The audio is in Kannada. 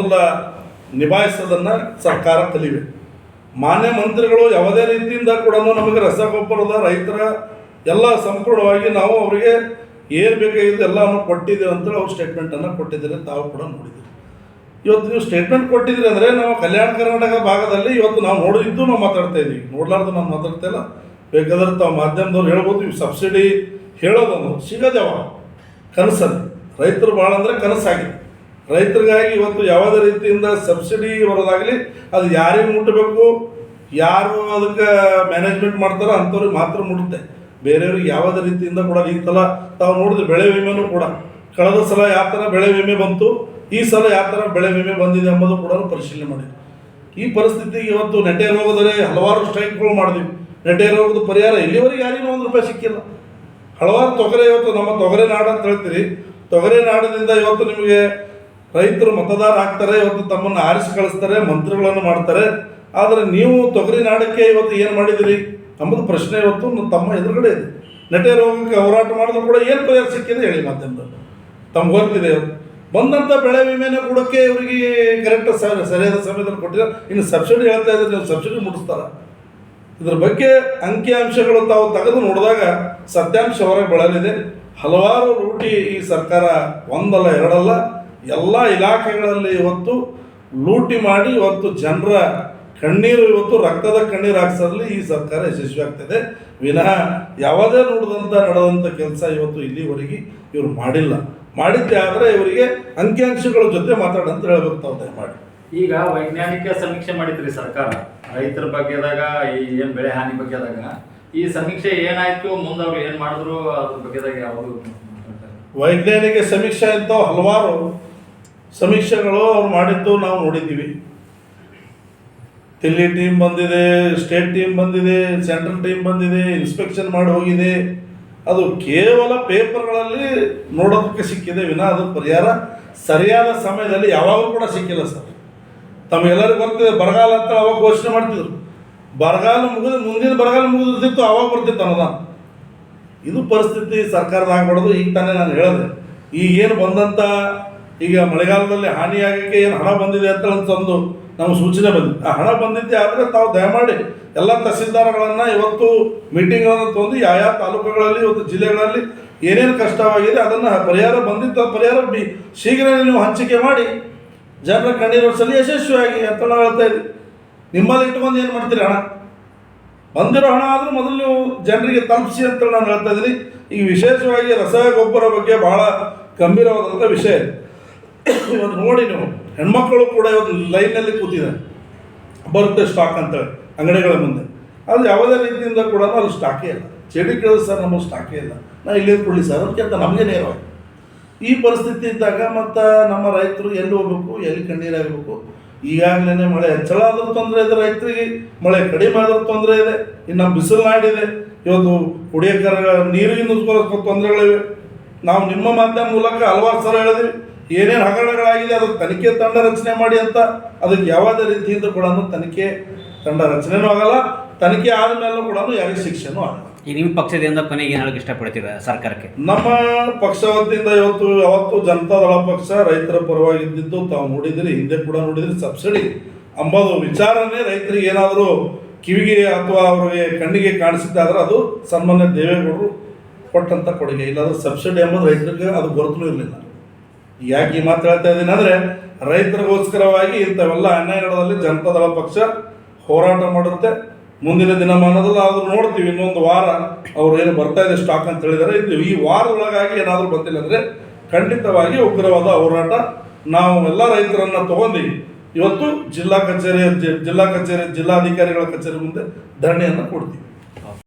ಮೊದಲ ನಿಭಾಯಿಸೋದನ್ನು ಸರ್ಕಾರ ಕಲಿವೆ. ಮಾನ್ಯ ಮಂತ್ರಿಗಳು ಯಾವುದೇ ರೀತಿಯಿಂದ ಕೂಡ ನಮಗೆ ರಸಗೊಬ್ಬರದ ರೈತರ ಎಲ್ಲ ಸಂಪೂರ್ಣವಾಗಿ ನಾವು ಅವರಿಗೆ ಏನು ಬೇಕಾಗಿದೆ ಎಲ್ಲವನ್ನು ಕೊಟ್ಟಿದ್ದೇವೆ ಅಂತೇಳಿ ಅವ್ರು ಸ್ಟೇಟ್ಮೆಂಟನ್ನು ಕೊಟ್ಟಿದ್ದಾರೆ, ತಾವು ಕೂಡ ನೋಡಿದ್ದೀವಿ. ಇವತ್ತು ನೀವು ಸ್ಟೇಟ್ಮೆಂಟ್ ಕೊಟ್ಟಿದ್ರಿ ಅಂದರೆ ನಾವು ಕಲ್ಯಾಣ ಕರ್ನಾಟಕ ಭಾಗದಲ್ಲಿ ಇವತ್ತು ನಾವು ನೋಡಿದ್ದು ನಾವು ಮಾತಾಡ್ತಾ ಇದ್ದೀವಿ. ನೋಡ್ಲಾರ್ದು ನಾವು ಮಾತಾಡ್ತಾ ಇಲ್ಲ. ಬೇಕಾದ್ರೆ ತಾವು ಮಾಧ್ಯಮದವ್ರು ಹೇಳ್ಬೋದು, ಇವು ಸಬ್ಸಿಡಿ ಹೇಳೋದನ್ನು. ಸಿಗದವ ಯಾವಾಗ? ಕನಸಲ್ಲಿ. ರೈತರು ಭಾಳ ಅಂದರೆ ಕನಸಾಗಿದೆ. ರೈತರಿಗಾಗಿ ಇವತ್ತು ಯಾವುದೇ ರೀತಿಯಿಂದ ಸಬ್ಸಿಡಿ ಬರೋದಾಗಲಿ ಅದು ಯಾರಿಗೆ ಮುಟ್ಟಬೇಕು ಯಾರು ಅದಕ್ಕೆ ಮ್ಯಾನೇಜ್ಮೆಂಟ್ ಮಾಡ್ತಾರೋ ಅಂಥವ್ರಿಗೆ ಮಾತ್ರ ಮುಟ್ಟುತ್ತೆ ಬೇರೆಯವ್ರಿಗೆ ಯಾವುದೇ ರೀತಿಯಿಂದ ಕೂಡ ಈ ತಾವು ನೋಡಿದ್ರೆ ಬೆಳೆ ವಿಮೆನೂ ಕೂಡ. ಕಳೆದ ಸಲ ಯಾವ ಥರ ಬೆಳೆ ವಿಮೆ ಬಂತು, ಈ ಸಲ ಯಾವ ಥರ ಬೆಳೆ ವಿಮೆ ಬಂದಿದೆ ಎಂಬುದು ಕೂಡ ಪರಿಶೀಲನೆ ಮಾಡಿ ಈ ಪರಿಸ್ಥಿತಿಗೆ ಇವತ್ತು ನೆಟೆ ರೋಗದಲ್ಲಿ ಹಲವಾರು ಸ್ಟ್ರೈಕ್ಗಳು ಮಾಡಿದ್ವಿ. ನೆಟೆ ರೋಗದ ಪರಿಹಾರ ಇಲ್ಲಿವರೆಗೆ ಯಾರಿಗೂ ಒಂದು ರೂಪಾಯಿ ಸಿಕ್ಕಿಲ್ಲ. ಹಲವಾರು ತೊಗರೆ ಇವತ್ತು ನಮ್ಮ ತೊಗರೆ ನಾಡು ಅಂತ ಹೇಳ್ತೀರಿ. ತೊಗರೆ ನಾಡಿನಿಂದ ಇವತ್ತು ನಿಮಗೆ ರೈತರು ಮತದಾರ ಆಗ್ತಾರೆ, ಇವತ್ತು ತಮ್ಮನ್ನು ಆರಿಸಿ ಕಳಿಸ್ತಾರೆ, ಮಂತ್ರಿಗಳನ್ನು ಮಾಡ್ತಾರೆ. ಆದರೆ ನೀವು ತೊಗರಿ ನಾಡಕ್ಕೆ ಇವತ್ತು ಏನು ಮಾಡಿದಿರಿ ಎಂಬುದು ಪ್ರಶ್ನೆ ಇವತ್ತು ತಮ್ಮ ಎದುರುಗಡೆ ಇದೆ. ನಟಿಯ ರೋಗಕ್ಕೆ ಹೋರಾಟ ಮಾಡಿದ್ರು ಕೂಡ ಏನು ಪರಿಹಾರ ಸಿಕ್ಕಿದೆ ಹೇಳಿ ಮಾಧ್ಯಮದಲ್ಲಿ ತಮ್ಗೆ ಗೊತ್ತಿದೆ ಬಂದಂಥ ಬೆಳೆ ವಿಮೆನ ಕೂಡಕ್ಕೆ ಇವರಿಗೆ ಕರೆಕ್ಟ್ ಸರಿಯಾದ ಸಮಯದಲ್ಲಿ ಕೊಟ್ಟಿಲ್ಲ. ಇನ್ನು ಸಬ್ಸಿಡಿ ಹೇಳ್ತಾ ಇದ್ರೆ ನೀವು ಸಬ್ಸಿಡಿ ಮುಟ್ಟಿಸ್ತಾರ? ಇದ್ರ ಬಗ್ಗೆ ಅಂಕಿಅಂಶಗಳು ತಾವು ತೆಗೆದು ನೋಡಿದಾಗ ಸತ್ಯಾಂಶ ಹೊರಗೆ ಬೆಳಲಿದೆ ಹಲವಾರು ರೂಟಿ ಈ ಸರ್ಕಾರ ಒಂದಲ್ಲ ಎರಡಲ್ಲ. ಎಲ್ಲ ಇಲಾಖೆಗಳಲ್ಲಿ ಇವತ್ತು ಲೂಟಿ ಮಾಡಿ ಇವತ್ತು ಜನರ ಕಣ್ಣೀರು ಇವತ್ತು ರಕ್ತದ ಕಣ್ಣೀರು ಹಾಕ್ಸೋದ್ರಲ್ಲಿ ಈ ಸರ್ಕಾರ ಯಶಸ್ವಿ ಆಗ್ತದೆ. ವಿನಃ ಯಾವುದೇ ನೋಡಿದಂಥ ನಡೆದಂಥ ಕೆಲಸ ಇವತ್ತು ಇಲ್ಲಿವರೆಗೆ ಇವರು ಮಾಡಿಲ್ಲ. ಮಾಡಿದ್ದೆ ಆದರೆ ಇವರಿಗೆ ಅಂಕಿಅಂಶಗಳ ಜೊತೆ ಮಾತಾಡಂತ ಹೇಳ್ಬೇಕು ತಾವು ದಯಮಾಡಿ. ಈಗ ವೈಜ್ಞಾನಿಕ ಸಮೀಕ್ಷೆ ಮಾಡಿದ್ರಿ ಸರ್ಕಾರ. ರೈತರ ಬಗ್ಗೆದಾಗ ಈ ಏನು ಬೆಳೆ ಹಾನಿ ಬಗ್ಗೆದಾಗ. ಈ ಸಮೀಕ್ಷೆ ಏನಾಯ್ತು? ಮುಂದೆ ಅವ್ರು ಏನು ಮಾಡಿದ್ರು? ಅದ್ರ ಬಗ್ಗೆದಾಗ ಯಾವುದು? ವೈಜ್ಞಾನಿಕ ಸಮೀಕ್ಷೆ ಅಂತ ಹಲವಾರು. ಸಮೀಕ್ಷೆಗಳು ಅವ್ರು ಮಾಡಿದ್ದು ನಾವು ನೋಡಿದ್ದೀವಿ. ದಿಲ್ಲಿ ಟೀಮ್ ಬಂದಿದೆ, ಸ್ಟೇಟ್ ಟೀಮ್ ಬಂದಿದೆ, ಸೆಂಟ್ರಲ್ ಟೀಮ್ ಬಂದಿದೆ, ಇನ್ಸ್ಪೆಕ್ಷನ್ ಮಾಡಿ ಹೋಗಿದೆ. ಅದು ಕೇವಲ ಪೇಪರ್ಗಳಲ್ಲಿ ನೋಡೋದಕ್ಕೆ ಸಿಕ್ಕಿದೆ, ವಿನ ಅದು ಪರಿಹಾರ ಸರಿಯಾದ ಸಮಯದಲ್ಲಿ ಯಾವಾಗಲೂ ಕೂಡ ಸಿಕ್ಕಿಲ್ಲ ಸರ್. ತಮಗೆಲ್ಲರಿಗೂ ಗೊತ್ತಿದೆ ಬರಗಾಲ ಅಂತ ಅವಾಗ ಘೋಷಣೆ ಮಾಡ್ತಿದ್ರು. ಬರಗಾಲ ಮುಗಿದು ಮುಂದಿನ ಬರಗಾಲ ಮುಗಿದಿತ್ತು, ಅವಾಗ ಬರ್ತಿತ್ತು ಅನುದಾನ ಇದು ಪರಿಸ್ಥಿತಿ ಸರ್ಕಾರದ ಆಗ್ಬಾರ್ದು, ಈಗ ತಾನೇ ನಾನು ಹೇಳಿದೆ. ಈಗೇನು ಬಂದಂಥ ಈಗ ಮಳೆಗಾಲದಲ್ಲಿ ಹಾನಿಯಾಗಕ್ಕೆ ಏನು ಹಣ ಬಂದಿದೆ ಅಂತ ಒಂದು ನಾವು ಸೂಚನೆ ಬಂದಿದೆ. ಆ ಹಣ ಬಂದಿದ್ದೆ ಆದರೆ ತಾವು ದಯಮಾಡಿ ಎಲ್ಲ ತಹಸೀಲ್ದಾರ್ಗಳನ್ನು ಇವತ್ತು ಮೀಟಿಂಗ್ಗಳನ್ನು ತಂದು ಯಾವ ಯಾವ ತಾಲೂಕುಗಳಲ್ಲಿ ಇವತ್ತು ಜಿಲ್ಲೆಗಳಲ್ಲಿ ಏನೇನು ಕಷ್ಟವಾಗಿದೆ ಅದನ್ನು ಪರಿಹಾರ ಬಂದಿದ್ದ ಪರಿಹಾರ ಬಿ ಶೀಘ್ರ ನೀವು ಹಂಚಿಕೆ ಮಾಡಿ. ಜನರ ಕಣ್ಣೀರು ಒರೆಸಲು ಯಶಸ್ವಿಯಾಗಿ ಅಂತ ನಾವು ಹೇಳ್ತಾ ಇದ್ದೀವಿ. ನಿಮ್ಮಲ್ಲಿ ಇಟ್ಕೊಂಡು ಏನು ಮಾಡ್ತೀರಿ ಹಣ? ಬಂದಿರೋ ಹಣ ಆದರೂ ಮೊದಲು ನೀವು ಜನರಿಗೆ ತಲುಪಿಸಿ ಅಂತ ನಾನು ಹೇಳ್ತಾ ಇದ್ದೀನಿ. ಈಗ ವಿಶೇಷವಾಗಿ ರಸಗೊಬ್ಬರ ಬಗ್ಗೆ ಭಾಳ ಗಂಭೀರವಾದಂಥ ವಿಷಯ. ಇವತ್ತು ನೋಡಿ ನೀವು ಹೆಣ್ಮಕ್ಳು ಕೂಡ ಇವತ್ತು ಲೈನಲ್ಲಿ ಕೂತಿದ್ದಾರೆ. ಬರುತ್ತೆ ಸ್ಟಾಕ್ ಅಂತೇಳಿ, ಅಂಗಡಿಗಳ ಮುಂದೆ. ಅದು ಯಾವುದೇ ರೀತಿಯಿಂದ ಕೂಡ ಅಲ್ಲಿ ಸ್ಟಾಕೇ ಇಲ್ಲ. ಚೇಡಿ ಕೇಳಿದ್ರೆ ಸರ್ ನಮಗೆ ಸ್ಟಾಕೇ ಇಲ್ಲ. ನಾ ಇಲ್ಲಿ ಕೊಡಲಿ ಸರ್ ಅದಕ್ಕಿಂತ ನಮಗೆ ನೇರವಾಗಿ. ಈ ಪರಿಸ್ಥಿತಿ ಇದ್ದಾಗ ಮತ್ತು ನಮ್ಮ ರೈತರು ಎಲ್ಲಿ ಹೋಗ್ಬೇಕು, ಎಲ್ಲಿ ಕಣ್ಣೀರಾಗಬೇಕು ಈಗಾಗಲೇ ಮಳೆ ಹೆಚ್ಚಳ ಆದರೂ ತೊಂದರೆ ಇದೆ ರೈತರಿಗೆ, ಮಳೆ ಕಡಿಮೆ ಆದರೂ ತೊಂದರೆ ಇದೆ, ಇನ್ನು ಬಿಸಿಲು ನಾಡಿದೆ. ಇವತ್ತು ಕುಡಿಯೋಕೆ ನೀರಿಗಿನ ತೊಂದರೆಗಳಿವೆ. ನಾವು ನಿಮ್ಮ ಮಾಧ್ಯಮ ಮೂಲಕ ಹಲವಾರು ಸಲ ಹೇಳಿದ್ವಿ. ಏನೇನು ಹಗರಣಗಳಾಗಿದೆ ಅದಕ್ಕೆ ತನಿಖೆ ತಂಡ ರಚನೆ ಮಾಡಿ ಅಂತ ಅದಕ್ಕೆ ಯಾವುದೇ ರೀತಿಯಿಂದ ಕೂಡ ತನಿಖೆ ತಂಡ ರಚನೆನೂ ಆಗಲ್ಲ ತನಿಖೆ ಆದಮೇಲೂ ಕೂಡ ಯಾರಿಗೆ ಶಿಕ್ಷೆನೂ ಆಗಲ್ಲ. ಈ ನಿಮ್ಮ ಪಕ್ಷದಿಂದ ಕೊನೆಗೆ ಏನು ಹೇಳಕ್ಕೆ ಇಷ್ಟಪಡ್ತೀರಾ ಸರ್ಕಾರಕ್ಕೆ? ನಮ್ಮ ಪಕ್ಷ ವತಿಯಿಂದ ಇವತ್ತು ಯಾವತ್ತು ಜನತಾದಳ ಪಕ್ಷ ರೈತರ ಪರವಾಗಿದ್ದು ತಾವು ನೋಡಿದ್ರಿ ಹಿಂದೆ ಕೂಡ ನೋಡಿದ್ರಿ ಸಬ್ಸಿಡಿ ಅಂಬೋದು ವಿಚಾರನೇ ರೈತರಿಗೆ ಏನಾದರೂ ಕಿವಿಗೆ ಅಥವಾ ಅವರಿಗೆ ಕಣ್ಣಿಗೆ ಕಾಣಿಸಿದ್ದಾದ್ರೆ ಅದು ಸನ್ಮಾನ್ಯ ದೇವೇಗೌಡರು ಕೊಟ್ಟಂಥ ಕೊಡುಗೆ. ಇಲ್ಲಾಂದ್ರೆ ಸಬ್ಸಿಡಿ ಎಂಬುದು ರೈತರಿಗೆ ಅದು ಗೊತ್ತೂ ಇರಲಿಲ್ಲ. ಯಾಕೆ ಈ ಮಾತು ಹೇಳ್ತಾ ಇದ್ದೀನಿ ಅಂದರೆ, ರೈತರಿಗೋಸ್ಕರವಾಗಿ ಇಂಥವೆಲ್ಲ ಅನ್ಯಾಯಗಳಲ್ಲಿ ಜನತಾದಳ ಪಕ್ಷ ಹೋರಾಟ ಮಾಡುತ್ತೆ ಮುಂದಿನ ದಿನಮಾನದಲ್ಲಿ ಆದರೂ ನೋಡ್ತೀವಿ, ಇನ್ನೊಂದು ವಾರ ಅವ್ರು ಏನು ಬರ್ತಾ ಇದೆ ಸ್ಟಾಕ್ ಅಂತ ಹೇಳಿದ್ದಾರೆ ಇದು ಈ ವಾರದೊಳಗಾಗಿ ಏನಾದರೂ ಬಂದಿಲ್ಲ ಅಂದರೆ ಖಂಡಿತವಾಗಿ ಉಗ್ರವಾದ ಹೋರಾಟ ನಾವು ಎಲ್ಲ ರೈತರನ್ನ ತಗೊಂಡು, ಇವತ್ತು ಜಿಲ್ಲಾ ಕಚೇರಿ ಜಿಲ್ಲಾ ಕಚೇರಿ, ಜಿಲ್ಲಾಧಿಕಾರಿಗಳ ಕಚೇರಿ ಮುಂದೆ ಧರಣಿಯನ್ನು ಕೊಡ್ತೀವಿ.